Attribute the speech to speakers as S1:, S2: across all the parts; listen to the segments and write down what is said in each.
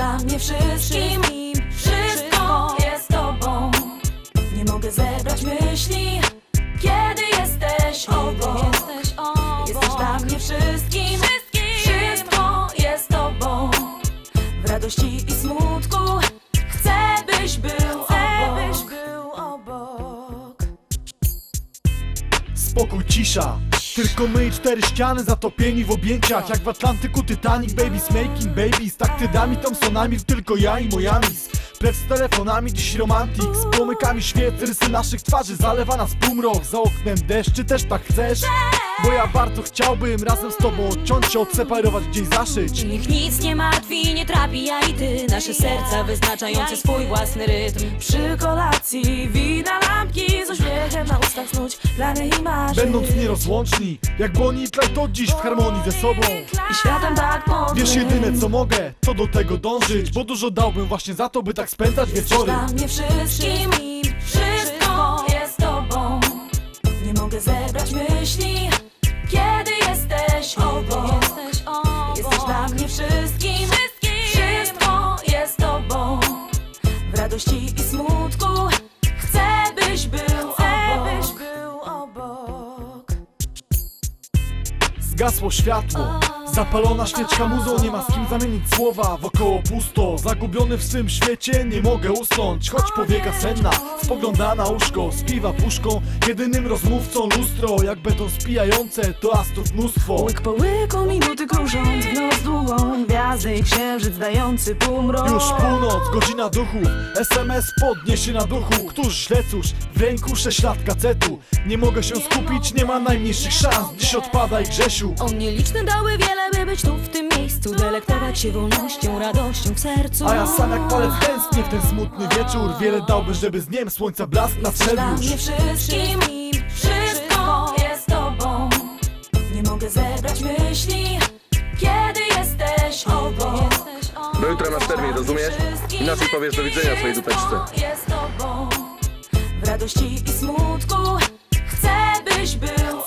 S1: dla mnie wszystkim. Wszystko jest tobą. Nie mogę zebrać myśli Kiedy jesteś obok. Jesteś dla mnie wszystkim. Wszystko jest tobą. W radości i smutku Chcę byś był obok.
S2: Spokój, cisza Tylko my i cztery ściany zatopieni w objęciach. Jak w Atlantyku Titanic, babies making babies. Tak tydami Thompsonami, tylko ja i moja miss. Precz z telefonami, dziś romantik. Z płomykami świec, rysy naszych twarzy. Zalewa nas półmrok, za oknem deszcz Czy też tak chcesz? Bo ja bardzo chciałbym razem z tobą odciąć się, odseparować, gdzieś zaszyć.
S1: Niech nic nie martwi, nie trapi ja i ty. Nasze serca wyznaczające swój własny rytm. Przy kolacji wina na ustach snuć plany i marzeń
S2: Będąc nierozłączni, jak Bonnie i Clyde to dziś w harmonii ze sobą.
S1: I światem tak mądrym
S2: Wiesz jedyne co mogę, to do tego dążyć Bo dużo dałbym właśnie za to, by tak spędzać wieczory.
S1: Dla mnie wszystkim Wszystko jest tobą. Nie mogę zebrać myśli Kiedy jesteś obok. Jesteś dla mnie wszystkim. Wszystko jest tobą. W radości i smutku Chcę byś był
S2: Zgasło światło Zapalona świeczka muzą, nie ma z kim zamienić słowa. Wokoło pusto, zagubiony w swym świecie Nie mogę usnąć, choć powieka senna Spogląda na łóżko, spiwa puszką. Jedynym rozmówcą lustro Jak beton spijające, to astrów mnóstwo.
S1: Łyk po łyku minuty krążąc w noc długą Gwiazdy i księżyc dający półmrok.
S2: Już północ, godzina duchów SMS podniesie na duchu. Któż źle cóż, w ręku sześć lat kacetu Nie mogę się skupić, nie ma najmniejszych szans. Dziś odpadaj Grzesiu.
S1: On nieliczne dały wiele, by być tu w tym miejscu Delektować się wolnością, radością w sercu.
S2: A ja sam jak palec tęsknię w ten smutny wieczór. Wiele dałbym, żeby z dniem słońca blask nadszedł
S1: Dla
S2: już
S1: mnie wszystkim Wszystko jest tobą. Nie mogę zebrać myśli Kiedy jesteś obok.
S3: Do jutra masz termin, rozumiesz? Inaczej powiesz do widzenia swojej dupeczce.
S1: Jest tobą. W radości i smutku Chcę byś był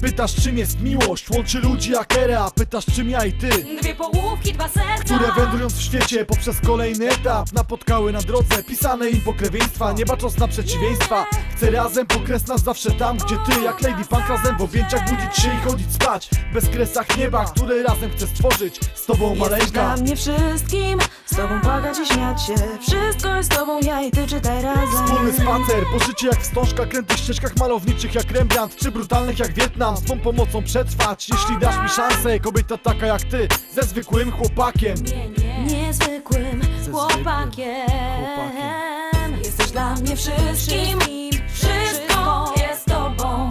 S2: Pytasz czym jest miłość, łączy ludzi jak era Pytasz czym ja i ty?
S1: Dwie połówki, dwa serca.
S2: Które wędrując w świecie poprzez kolejny etap Napotkały na drodze pisane im pokrewieństwa. Nie bacząc na przeciwieństwa. Chcę razem pokres nas zawsze tam gdzie ty Jak Lady Punk razem w objęciach budzić się i chodzić spać. Bez kresach nieba, które razem chcę stworzyć Z tobą
S1: Jesteś
S2: maleńka.
S1: dla mnie wszystkim Z tobą płakać i śmiać się. Wszystko jest z tobą, ja i ty czytaj razem.
S2: Wspólny spacer, po życiu jak wstążka Krętych ścieżkach malowniczych jak Rembrandt Czy brutalnych jak Wietnam. Z twą pomocą przetrwać Jeśli dasz mi szansę, kobieta taka jak ty Ze zwykłym chłopakiem.
S1: Niezwykłym chłopakiem.
S2: Chłopakiem.
S1: Jesteś dla mnie wszystkim. Wszystko jest tobą.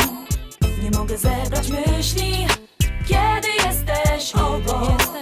S1: Nie mogę zebrać myśli Kiedy jesteś obok